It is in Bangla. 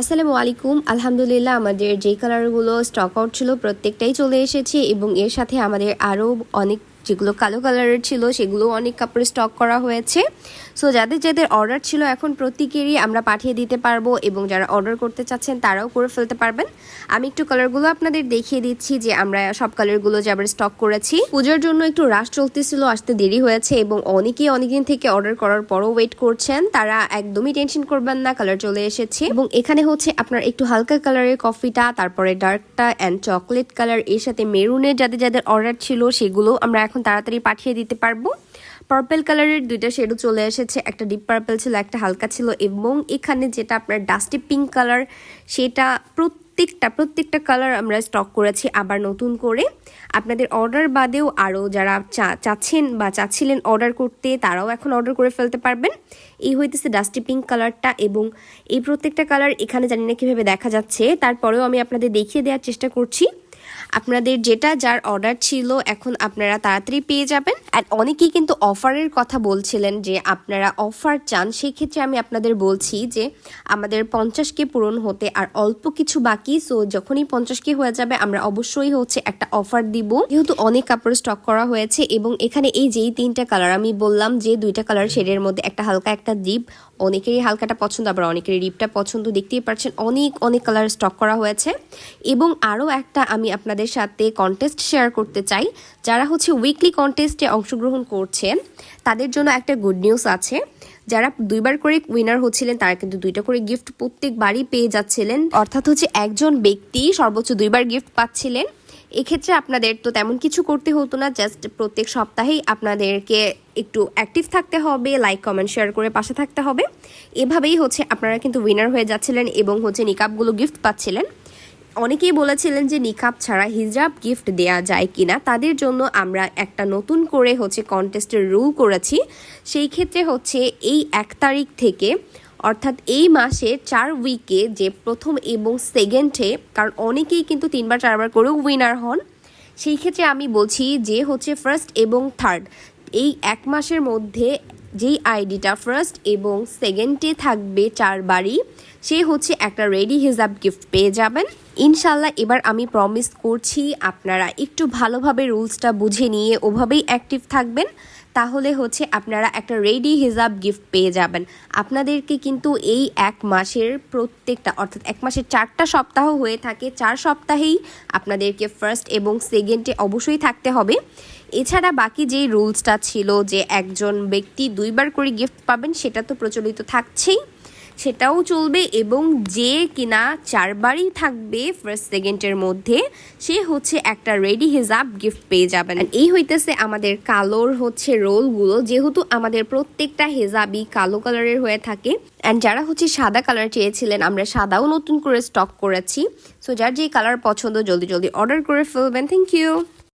আসসালামু আলাইকুম। আলহামদুলিল্লাহ আমাদের যে কালারগুলো স্টক আউট ছিল প্রত্যেকটাই চলে এসেছে এবং এর সাথে আমাদের আরও অনেক যেগুলো কালো কালারের ছিল, সেগুলো অনেক কাপড় স্টক করা হয়েছে। সো যাদের যাদের অর্ডার ছিল এখন প্রত্যেকেরই আমরা পাঠিয়ে দিতে পারব এবং যারা অর্ডার করতে চাচ্ছেন তারাও করে ফেলতে পারবেন। আমি একটু কালারগুলো আপনাদের দেখিয়ে দিচ্ছি যে আমরা সব কালারগুলো যে যাবার স্টক করেছি। পুজোর জন্য একটু রাশ চলতেছিল, আসতে দেরি হয়েছে এবং অনেকেই অনেকদিন থেকে অর্ডার করার পরও ওয়েট করছেন। তারা একদমই টেনশন করবেন না কালার চলে এসেছে। এবং এখানে হচ্ছে আপনার একটু হালকা কালারের কফিটা তারপরে ডার্কটা অ্যান্ড চকলেট কালারের সাথে মেরুনের যাদের যাদের অর্ডার ছিল, সেগুলো আমরা এখন তাড়াতাড়ি পাঠিয়ে দিতে পারব। পার্পেল কালারের দুইটা শেডও চলে এসেছে। একটা ডিপ পার্পেল ছিল, একটা হালকা ছিল এবং এখানে যেটা আপনার ডাস্টি পিঙ্ক কালার সেটা প্রত্যেকটা প্রত্যেকটা কালার আমরা স্টক করেছি আবার নতুন করে। আপনাদের অর্ডার বাদেও আরও যারা চা, চাচ্ছেন বা চাচ্ছিলেন অর্ডার করতে, তারাও এখন অর্ডার করে ফেলতে পারবেন। এই হইতেছে ডাস্টি পিঙ্ক কালারটা এবং এই প্রত্যেকটা কালার এখানে জানি না কীভাবে দেখা যাচ্ছে। তারপরেও আমি আপনাদের দেখিয়ে দেওয়ার চেষ্টা করছি। আপনাদের যেটা যার অর্ডার ছিল এখন আপনারা তাড়াতাড়ি পেয়ে যাবেন। আর অনেকেই কিন্তু অফারের কথা বলছিলেন যে আপনারা অফার চান, সেই ক্ষেত্রে আমি আপনাদের বলছি যে আমাদের পঞ্চাশকে পূরণ হতে আর অল্প কিছু বাকি। সো যখনই পঞ্চাশকে হয়ে যাবে, আমরা অবশ্যই হচ্ছে একটা অফার দিব। যেহেতু অনেক কাপড় স্টক করা হয়েছে এবং এখানে এই যেই তিনটা কালার আমি বললাম যে দুইটা কালার শেডের মধ্যে একটা হালকা একটা ডিপ অনেকেরই হালকাটা পছন্দ, আবার অনেকেরই ডিপটা পছন্দ, দেখতেই পাচ্ছেন অনেক অনেক কালার স্টক করা হয়েছে। এবং আরও একটা আমি আপনাদের সাথে কন্টেস্ট শেয়ার করতে চাই। যারা হচ্ছে উইকলি কন্টেস্টে অংশগ্রহণ করছেন তাদের জন্য একটা গুড নিউজ আছে। যারা দুইবার করে উইনার হচ্ছিলেন, তারা কিন্তু দুইটা করে গিফট প্রত্যেকবারই পেয়ে যাচ্ছিলেন। অর্থাৎ হচ্ছে একজন ব্যক্তি সর্বোচ্চ দুইবার গিফট পাচ্ছিলেন। এক্ষেত্রে আপনাদের তো তেমন কিছু করতে হতো না জাস্ট প্রত্যেক সপ্তাহেই আপনাদেরকে একটু অ্যাক্টিভ থাকতে হবে লাইক কমেন্ট শেয়ার করে পাশে থাকতে হবে। এভাবেই হচ্ছে আপনারা কিন্তু উইনার হয়ে যাচ্ছিলেন এবং হচ্ছে নিকাপগুলো গিফট পাচ্ছিলেন। অনেকেই বলেছিলেন যে নিকাপ ছাড়া হিজাব গিফট দেয়া যায় কিনা, তাদের জন্য আমরা একটা নতুন করে হচ্ছে কন্টেস্টের রুল করেছি। সেই ক্ষেত্রে হচ্ছে এই এক তারিখ থেকে, অর্থাৎ এই মাসে চার উইকে যে প্রথম এবং সেকেন্ডে কারণ অনেকেই কিন্তু তিনবার, চারবার করেও উইনার হন। সেই ক্ষেত্রে আমি বলছি যে হচ্ছে ফার্স্ট এবং থার্ড এই এক মাসের মধ্যে যেই আইডিটা ফার্স্ট এবং সেকেন্ডে থাকবে চারবারই, সে হচ্ছে একটা রেডি হিজাব গিফট পেয়ে যাবেন। ইনশাল্লাহ এবার আমি প্রমিস করছি আপনারা একটু ভালোভাবে রুলসটা বুঝে নিয়ে ওভাবেই অ্যাক্টিভ থাকবেন, তাহলে হচ্ছে আপনারা একটা রেডি হিজাব গিফট পেয়ে যাবেন। আপনাদেরকে কিন্তু এই এক মাসের প্রত্যেকটা, অর্থাৎ এক মাসের চারটা সপ্তাহ হয়ে থাকে, চার সপ্তাহেই আপনাদেরকে ফার্স্ট এবং সেকেন্ডে অবশ্যই থাকতে হবে। এছাড়া বাকি যেই রুলসটা ছিল যে একজন ব্যক্তি দুইবার করে গিফট পাবেন, সেটা তো প্রচলিত থাকছেই। সেটাও চলবে এবং যে কিনা চারবারই থাকবে ফার্স্ট সেকেন্ডের মধ্যে, সে হচ্ছে একটা রেডি হিজাব গিফট পেয়ে যাবেন। এই হইতেছে আমাদের কালোর হচ্ছে রোলগুলো, যেহেতু আমাদের প্রত্যেকটা হেজাবই কালো কালারের হয়ে থাকে। অ্যান্ড যারা হচ্ছে সাদা কালার চেয়েছিলেন, আমরা সাদাও নতুন করে স্টক করেছি। সো যার যে কালার পছন্দ, জলদি জলদি অর্ডার করে ফেলবেন। Thank you